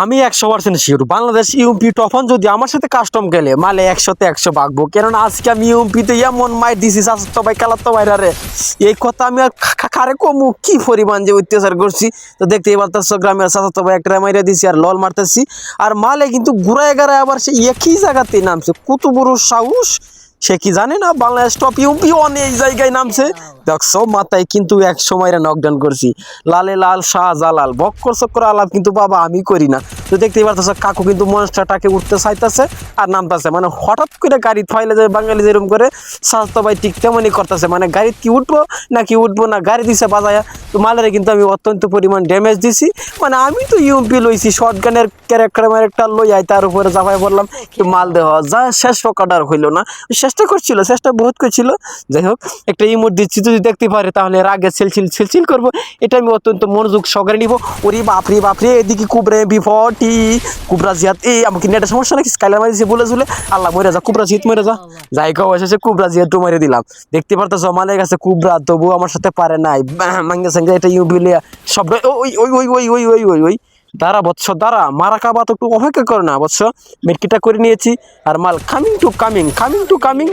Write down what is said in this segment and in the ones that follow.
আমি একশো percent sure Bangladesh UP তখন যদি আমার সাথে কাস্টম গেলে, মালে একশোতে একশো বাগবো কেননা আজকে আমি ইউপিতে এমন মাই দিছি স্বাস্থ্য ভাই কালাত্ত বাইরে এই কথা আমি আর খারে কমু? কি পরিমাণ যে অত্যাচার করছি? তো দেখতেই পারতেছো, গ্রামের স্বাস্থ্য ভাই একটা মাইরা দিছি আর লল মারতেছি। আর মালে কিন্তু ঘুরায় গাড়ায় আবার সে একই জায়গাতে নামছে। কত সাহস! সে কি জানে না? বাংলাদেশ টপ ইউপি অনেক জায়গায় নামছে। দেখছ মাথায় কিন্তু এক সময় নকডাউন করছি। লালে লাল শাহ জালাল বক্কর চক্কর, আলাপ কিন্তু বাবা আমি করি না। তো দেখতেই পারতেছো, কাকু কিন্তু মনস্টারটাকে উঠতে চাইতেছে আর নামতেছে। মানে হঠাৎ করে গাড়ি থাইলে যে বাঙালি যেরকম করে স্বাস্থ্য ভাই ঠিক তেমনই করতেছে। মানে গাড়ি কি উঠবো না কি উঠবো না? গাড়ি দিছে বাজায়া। মালের কিন্তু আমি অত্যন্ত পরিমাণ ড্যামেজ দিছি। মানে আমি তো ইউপি লইছি শর্ট গানের ক্যারেক্টার একটা লই আই তার উপরে চাপাই বললাম কি মাল দেহ যা শেষ রকাটার হইল না। চেষ্টা করছিল চেষ্টা বহুত করছিল। যাই হোক একটা ইমোট দিচ্ছি যদি দেখতে পারে তাহলে রাগে ছিলছিল ছিলছিল করব। এটা আমি অত্যন্ত মনোযোগ সহকারে নিব। ওরে বাপরে বাপরে এদিকে কুবরে বি ফটি কুবরা জিয়াত এই আমাকে নেটের সমস্যা নাকি? স্কাইলার মারিছে বলে ঝুলে। আল্লাহ মরে যা কুবরা জিয়াত মরে যা। যাই কাউ এসেছে কুবরা জিয়াত মেরে দিলাম। দেখতে পারতেছ মালের গেছে কুবরা তবু আমার সাথে পারে নাই। মাঙ্গে সঙ্গে এটা ইউ বিলিয়া সব ওই ওই ওই ওই ওই ওই ওই ওই। দাঁড়া বৎস, দাঁড়া। মারা কাবা তো একটু অপেক্ষা করে না বৎস। মেটকিটা করে নিয়েছি। আর মাল coming to coming coming to coming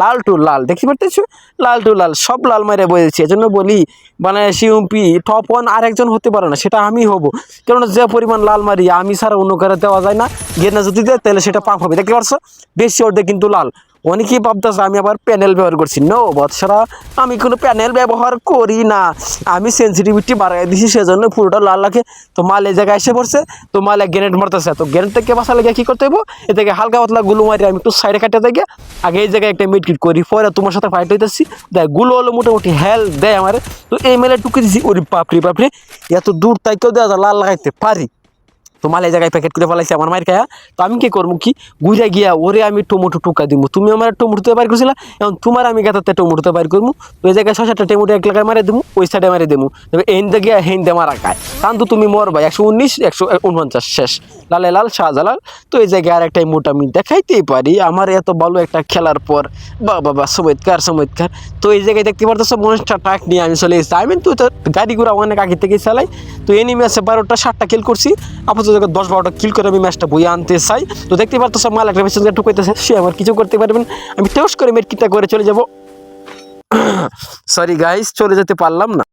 Lal to লাল। দেখতে পারতেছো? লাল টু লাল, সব লাল মারে বলেছি এজন্য বলি মানে শিউপি টপ ওয়ান আরেকজন হতে পারে না, সেটা আমি হব। কেননা যে পরিমাণ লাল মারি, আমি ছাড়া অন্য কারে দেওয়া যায় না। গেনা যদি দেয়, তাহলে সেটা পাপ হবে। দেখতে পারছ? বেশি অর্ধেক কিন্তু লাল। অনেকেই ভাবতেছে, আমি আবার প্যানেল ব্যবহার করছি। নো বৎসরা, আমি কোনো প্যানেল ব্যবহার করি না। আমি সেন্সিটিভিটি বাড়াই দিছি, সেজন্য পুরোটা লাল লাগে তো মাল এই জায়গায় এসে পড়ছে, তো মাল গ্রেনেড মারতেছে। তো গ্রেনেড থেকে বাসা লেগে কী করতে হইব? এ থেকে হালকা পাতলা গুলো মারি আমি একটু সাইডে কাটে থেকে। আগে এই জায়গায় একটা মিটকিট করি, পরে তোমার সাথে ফাইট হইতেছি। দেখ, গুলো হলো মোটামুটি হেল দেয় আমার। তো এই মেলে টুকে দিছি, ওরে বাপরে বাপরে, এত দূর তাইকেও দেওয়া লাল লাগাইতে পারি। তো মাল এই জায়গায় প্যাকেট করে ফেলাইছে আমার মায়ের খায়া। তো আমি কি করব কি? ঘুরে গিয়া ওরে আমি টমেটো টুকা দিব তুমি আমার টমেটোতে বাইর করছিলা, এখন তোমার আমি গাতাতে টমেটোতে বাইর করব তো এই জায়গায় সাতটা টমেটো এক লাগায় মারে দেবো ওই সাইডে মারে দেবো তবে এন গিয়া হেন দে মারা খায়। কারণ তো তুমি মর ভাই একশো উনিশ, একশো উনপঞ্চাশ, শেষ। লালে লাল, শাহজালাল। তো এই জায়গায় আর একটা মোটা আমি দেখাইতেই পারি, আমার এত ভালো একটা খেলার পর। বা বাবা চমৎকার চমৎকার। তো এই জায়গায় দেখতে পারতেছো মনস্টার ট্রাক নিয়ে আমি চলে এসেছি। আমি তো গাড়ি ঘোড়া অনেক আগে থেকে চালাই। তো এনিমি আছে বারোটা, সাতটা খেল করছি। আপাতত দশ বারোটা কিল করে আমি ম্যাচটা বইয়ে আনতে চাই। তো দেখতে পারতো সব মাল একটা মেসেজ ঢুকাইতেছে, সে আমার কিছু করতে পারবেন আমি টেস্ট করে মেট মেটকিটা করে চলে যাব। সরি গাইস চলে যেতে পারলাম না।